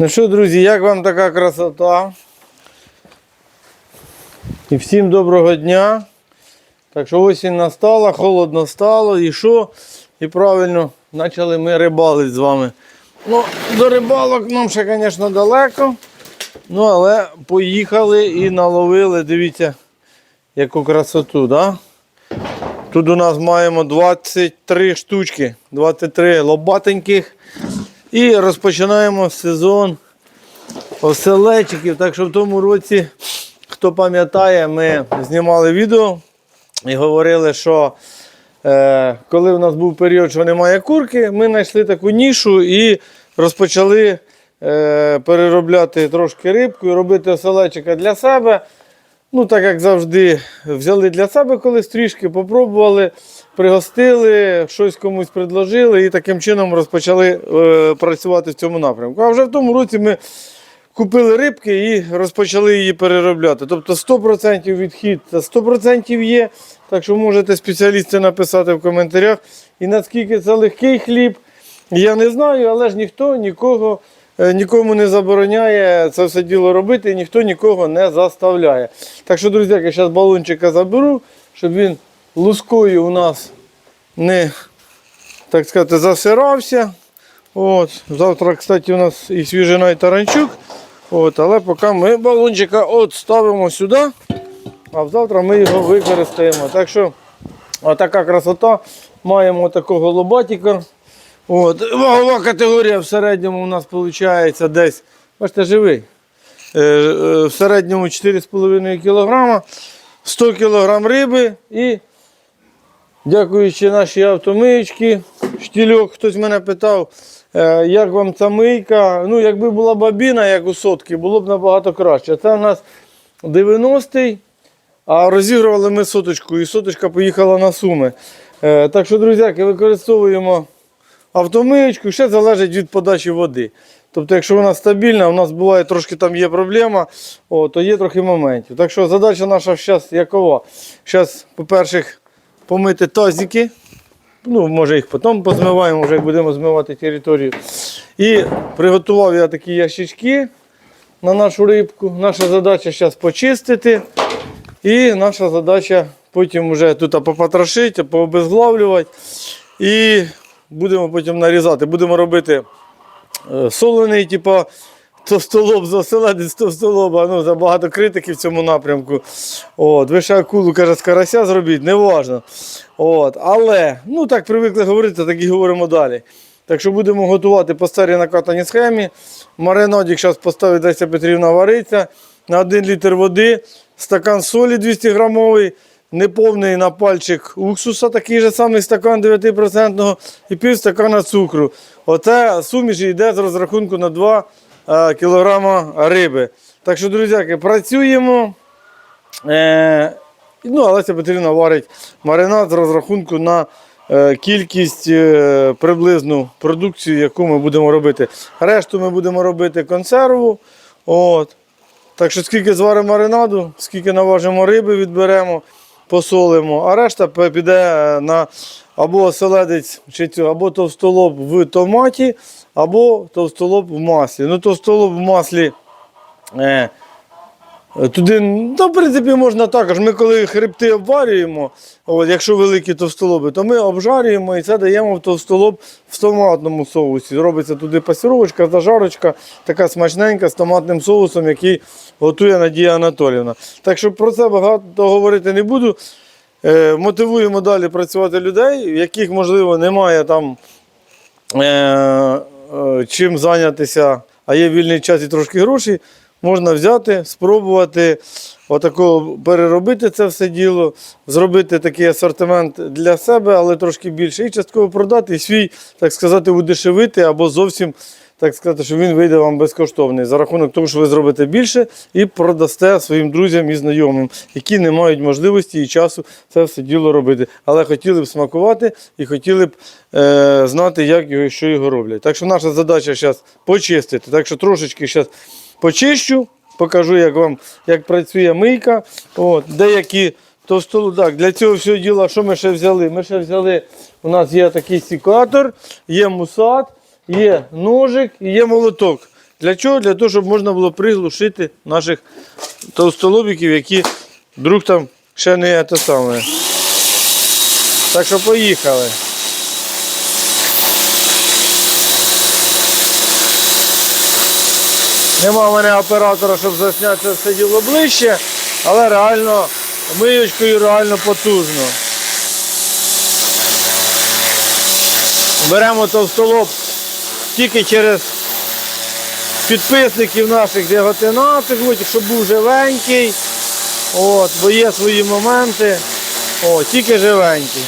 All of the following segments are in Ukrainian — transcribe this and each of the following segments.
Ну що, друзі, як вам така красота? І всім доброго дня. Так що осінь настала, холодно стало, і що? І правильно почали ми рибалити з вами. Ну, до рибалок нам ще, звісно, далеко. Ну, але поїхали і наловили, дивіться, яку красоту, да? Тут у нас маємо 23 штучки, 23 лобатеньких. І розпочинаємо сезон оселечиків. Так що в тому році, хто пам'ятає, ми знімали відео і говорили, що е, коли в нас був період, що немає курки, ми знайшли таку нішу і розпочали е, переробляти трошки рибку і робити оселечика для себе. Ну, так як завжди, взяли для себе колись трішки, попробували, пригостили, щось комусь предложили і таким чином розпочали е, працювати в цьому напрямку. А вже в тому році ми купили рибки і розпочали її переробляти. Тобто 100% відхід це 100% є. Так що можете спеціалісти написати в коментарях. І наскільки це легкий хліб, я не знаю, але ж ніхто нікого. Е, Нікому не забороняє це все діло робити, і ніхто нікого не заставляє. Так що, друзі, я зараз балончика заберу, щоб він лускою у нас не так сказати, засирався. От. Завтра, кстати, у нас і свіжина, і таранчук. От. Але поки ми балончика от ставимо сюди, а завтра ми його використаємо. Так що отака красота. Маємо такого лобатика. От. Вагова категорія в середньому у нас виходить десь, бачите, живий. Е, е, В середньому 4,5 кг, 100 кг риби і Дякуючи нашій автомиючці, штільок, хтось мене питав, е, як вам ця мийка. Ну, якби була бабіна, як у сотки, було б набагато краще. Це у нас 90-й, а розігрували ми соточку, і соточка поїхала на суми. Так що, друзяки, використовуємо автомиючку, ще залежить від подачі води. Тобто, якщо вона стабільна, у нас буває трошки там є проблема, о, то є трохи моментів. Так що задача наша зараз якова? Зараз, по-перше, помити тазики. Ну, може їх потім позмиваємо, вже будемо змивати територію. І приготував я такі ящички на нашу рибку. Наша задача зараз почистити. І наша задача потім вже тут попотрошити, пообезглавлювати. І будемо потім нарізати. Будемо робити е, солений, типу, товстолоб за оселедець товстолоба. Ну, забагато критики в цьому напрямку. От, ви ще акулу, каже, з карася зробіть, не важно. От, але, ну так привикли говорити, так і говоримо далі. Так що будемо готувати по старій накатаній схемі. Маринадік зараз поставить Леся Петрівна вариться. На 1 літр води, стакан солі 200 грамовий, неповний на пальчик уксуса, такий же самий стакан 9% і пів стакана цукру. Оце суміш йде з розрахунку на 2 е, кілограма риби. Так що, друзяки, працюємо. Е, ну, Олеся Петрівна варить маринад з розрахунку на е, кількість е, приблизну продукцію, яку ми будемо робити. Решту ми будемо робити консерву. От. Так що скільки зваримо маринаду, скільки наважимо риби, відберемо, посолимо, а решта піде е, на або оселедець, або товстолоб в томаті, або товстолоб в маслі. Ну, товстолоб в маслі. Е, Туди, ну, в принципі, можна також. Ми коли хребти обварюємо, от, якщо великі товстолоби, то ми обжарюємо і це даємо в товстолоб в томатному соусі. Робиться туди пасіровочка, зажарочка, така смачненька з томатним соусом, який готує Надія Анатолівна. Так що про це багато говорити не буду. Е, мотивуємо далі працювати людей, в яких, можливо, немає там е, е, чим зайнятися, а є вільний час і трошки грошей, можна взяти, спробувати отако переробити це все діло, зробити такий асортимент для себе, але трошки більше, і частково продати, і свій, так сказати, удешевити або зовсім. Так сказати, що він вийде вам безкоштовний за рахунок того, що ви зробите більше і продасте своїм друзям і знайомим, які не мають можливості і часу це все діло робити. Але хотіли б смакувати і хотіли б е, знати, як його що його роблять. Так що наша задача зараз почистити. Так що трошечки зараз почищу, покажу, як вам як працює мийка. От, деякі товстолу. Так, для цього всього діла, що ми ще взяли? Ми ще взяли, у нас є такий секатор, є мусат, є ножик і є молоток. Для чого? Для того, щоб можна було приглушити наших товстолобіків, які вдруг там ще не те саме. Так що поїхали. Нема в мене оператора, щоб засняти це все діло ближче, але реально миючкою реально потужно. Беремо товстолоб тільки через підписників наших деготинатих, щоб був живенький. От, бо є свої моменти. О, тільки живенький.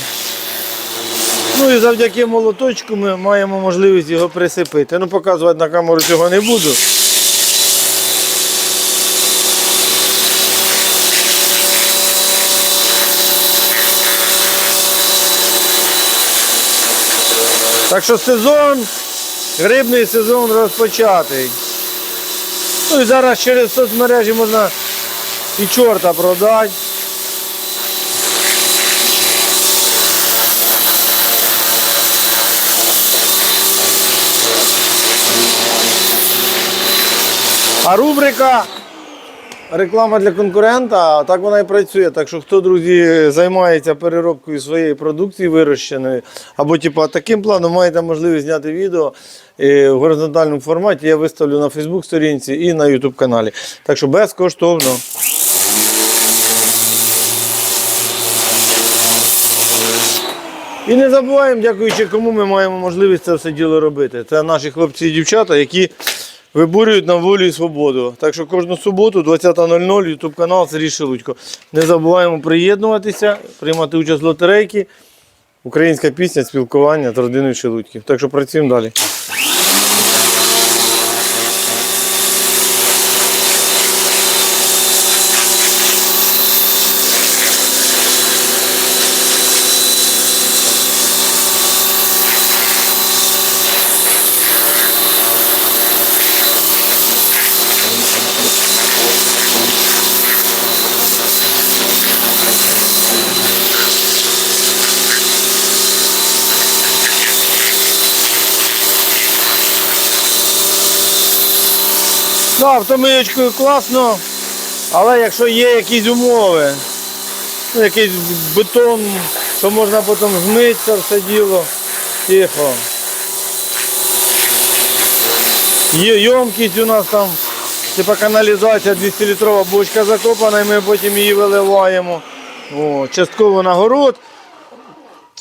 Ну і завдяки молоточку ми маємо можливість його присипити. Ну, показувати на камеру цього не буду. Так що сезон, грибний сезон розпочатий. Ну і зараз через соцмережі можна і чорта продати. А рубрика реклама для конкурента, так вона і працює. Так що хто, друзі, займається переробкою своєї продукції вирощеної, або типу, таким планом маєте можливість зняти відео е, в горизонтальному форматі. Я виставлю на Facebook сторінці і на YouTube каналі. Так що безкоштовно. І не забуваємо, дякуючи кому ми маємо можливість це все діло робити. Це наші хлопці і дівчата, які виборюють нам волю і свободу. Так що кожну суботу, 20.00, YouTube канал Сергій Шелудько. Не забуваємо приєднуватися, приймати участь в лотерейки. Українська пісня, спілкування з родиною Шелудьків. Так що працюємо далі. Ну, автомиючкою класно, але якщо є якісь умови, ну, якийсь бетон, то можна потім змити це все діло. Тихо. Є ємкість у нас там, типа каналізація 200-літрова бочка закопана, і ми потім її виливаємо. О, частково на.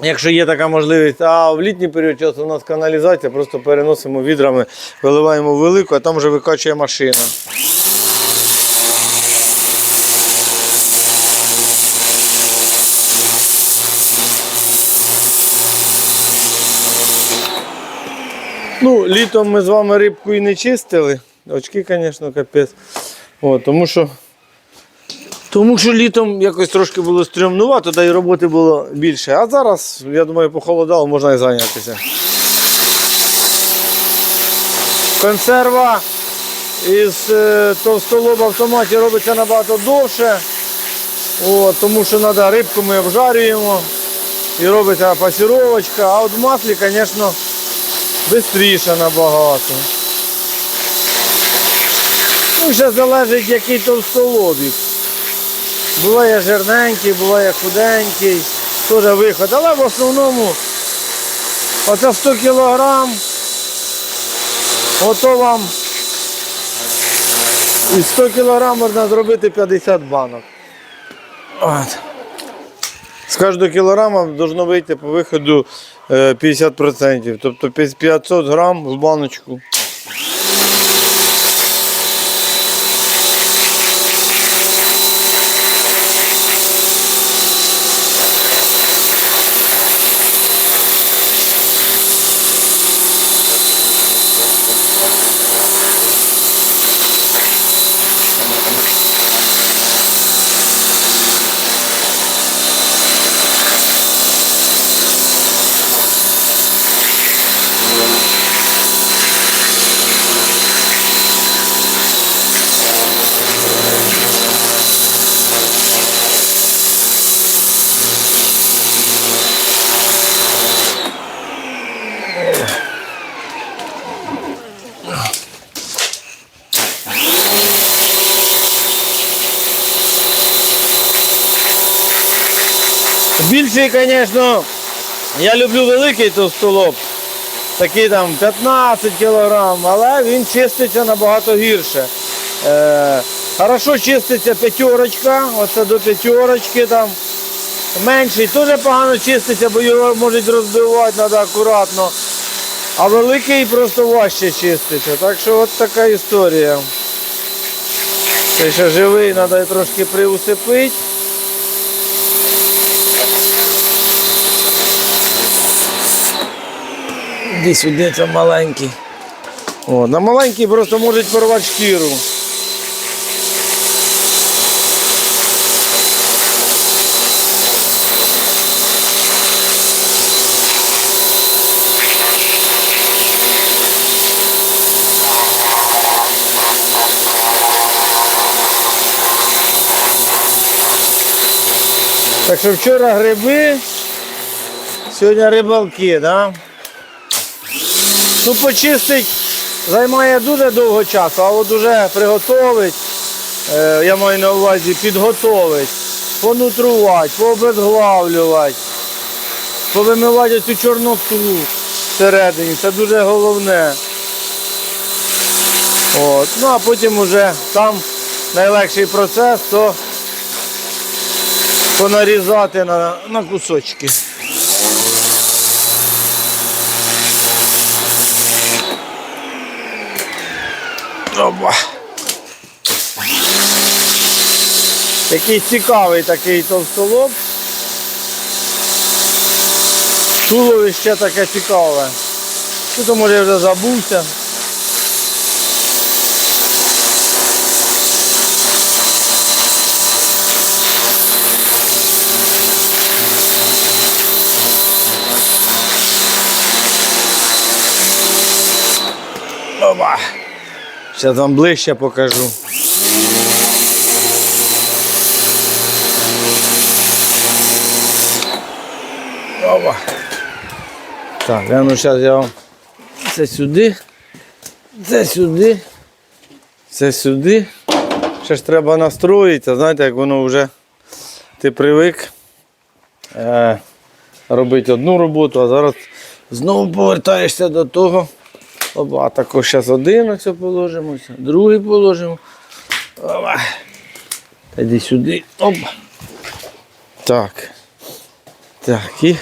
Якщо є така можливість, а в літній період часу у нас каналізація, просто переносимо відрами, виливаємо велику, а там вже викачує машина. Ну, літом ми з вами рибку і не чистили. Очки, звісно, капець. О, тому що тому що літом якось трошки було стрімнувато, та й роботи було більше. А зараз, я думаю, похолодало, можна і зайнятися. Консерва із е, товстолоба в автоматі робиться набагато довше. О, тому що треба рибку ми обжарюємо і робиться пасіровочка, а от в маслі, звісно, швидше набагато. Ну, ще залежить, який товстолобік. Буває жирненький, буває худенький, теж виход. Але в основному оце 100 кг, ото вам із 100 кг можна зробити 50 банок. От. З кожного кілограма повинно вийти по виходу е, 50%. Тобто 500 грам в баночку. Більший, звісно, я люблю великий товстолоб, такий там 15 кг, але він чиститься набагато гірше. Е, хорошо чиститься п'ятерочка, оце до п'ятерочки там. Менший теж погано чиститься, бо його можуть розбивати, треба акуратно. А великий просто важче чиститься. Так що от така історія. Це ще живий, треба трошки приусипити. Іди сюди, це маленький. О, на маленький просто можуть порвати шкіру. Так що вчора гриби, сьогодні рибалки, да? Ну, почистить займає дуже довго часу, а от уже приготовить, е, я маю на увазі підготовить, понутрувати, пообезглавлювати, повимивати цю чорноту всередині, це дуже головне. От. Ну а потім уже там найлегший процес, то понарізати на, на кусочки. Опа. Такий цікавий такий товстолоб. Туловище таке цікаве. Тут може вже забувся. Опа. Зараз вам ближче покажу. Опа. Так, ну зараз я вам це сюди, це сюди, це сюди. Ще ж треба настроїтися, знаєте, як воно вже ти привик е, робити одну роботу, а зараз знову повертаєшся до того. Опа, також зараз один оце положимо, другий положимо. Оба. Та йди сюди. Оба. Так. Так, і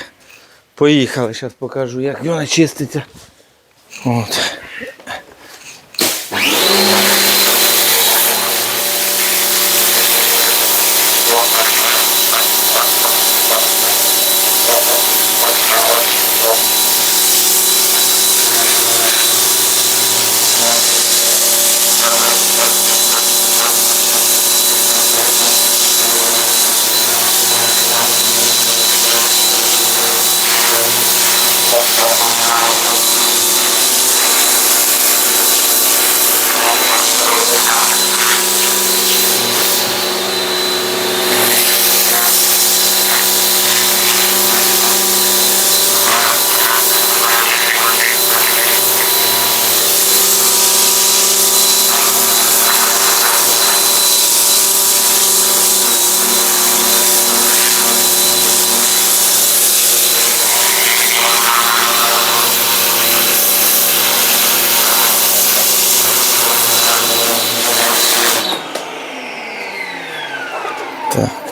поїхали. Зараз покажу, як вона чиститься. От.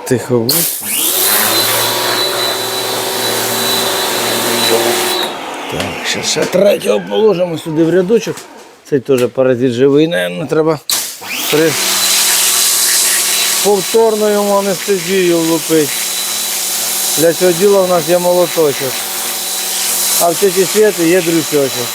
Тихо. Так, ще, ще третього положимо сюди в рядочок. Цей теж паразит живий, не треба при повторно йому анестезію влупити. Для цього діла в нас є молоточок. А в тіті світи є дрючочок.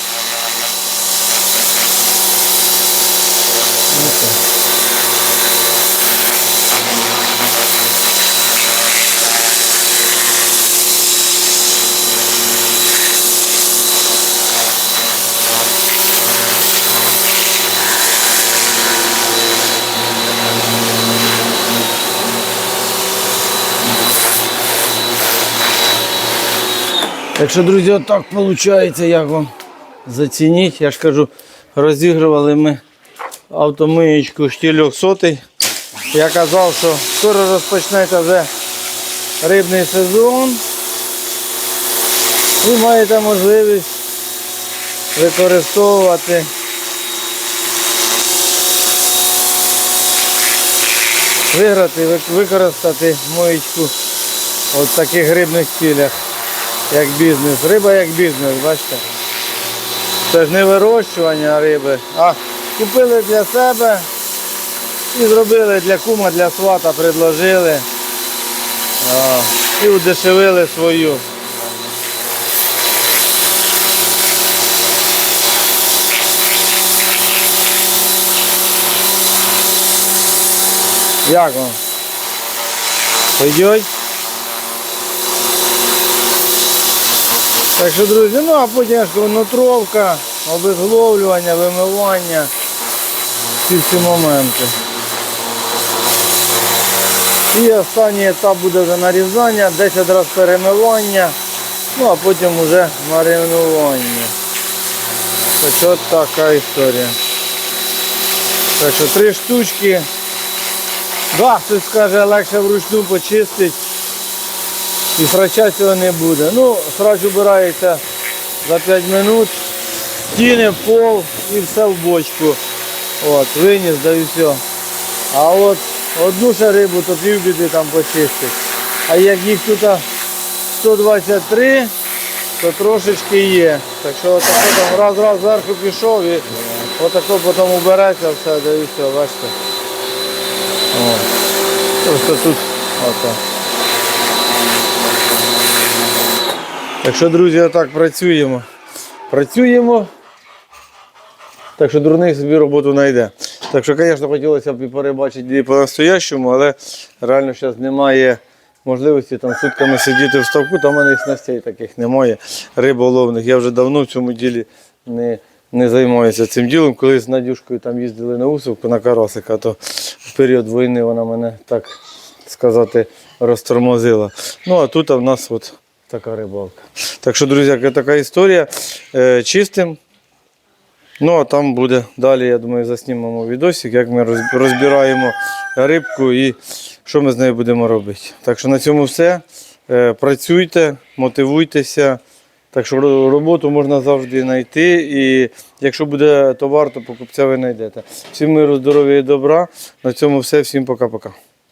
Так що, друзі, отак виходить, як вам зацініть. Я ж кажу, розігрували ми автомиєчку штільок сотий. Я казав, що скоро розпочнеться вже рибний сезон. Ви маєте можливість використовувати виграти, використати моєчку в таких рибних цілях, як бізнес. Риба як бізнес, бачите. Це ж не вирощування риби, а купили для себе і зробили для кума, для свата, предложили. А, і удешевили свою. Як вам? Пойдет? Так що, друзі, ну а потім нутровка, обезгловлювання, вимивання, ці всі моменти. І останній етап буде вже нарізання, 10 разів перемивання, ну а потім вже маринування. Так що така історія. Так що три штучки. Да, хтось скаже, легше вручну почистити і срача цього не буде. Ну, срач убирається за 5 минут, стіни, пол і все в бочку. От, виніс, да і все. А от одну ще рибу, то півбіди там почистить. А як їх тут 123, то трошечки є. Так що отако там раз-раз зверху пішов і отако потім убереться все, да і все, бачите. О. Просто тут отак. Так що, друзі, отак працюємо. Працюємо. Так що дурний собі роботу знайде. Так що, звісно, хотілося б і перебачити по-настоящому, але реально зараз немає можливості там сутками сидіти в ставку, там в мене і снастей таких немає, риболовних. Я вже давно в цьому ділі не, не займаюся цим ділом. Коли з Надюшкою там їздили на Усовку на Карасика, то в період війни вона мене так сказати розтормозила. Ну а тут в нас от така рибалка. Так що, друзі, така історія. Е, Чистим. Ну, а там буде далі, я думаю, заснімемо відосик, як ми розбираємо рибку і що ми з нею будемо робити. Так що на цьому все. Е, Працюйте, мотивуйтеся. Так що роботу можна завжди знайти. І якщо буде товар, то покупця ви знайдете. Всім миру, здоров'я і добра. На цьому все. Всім пока-пока.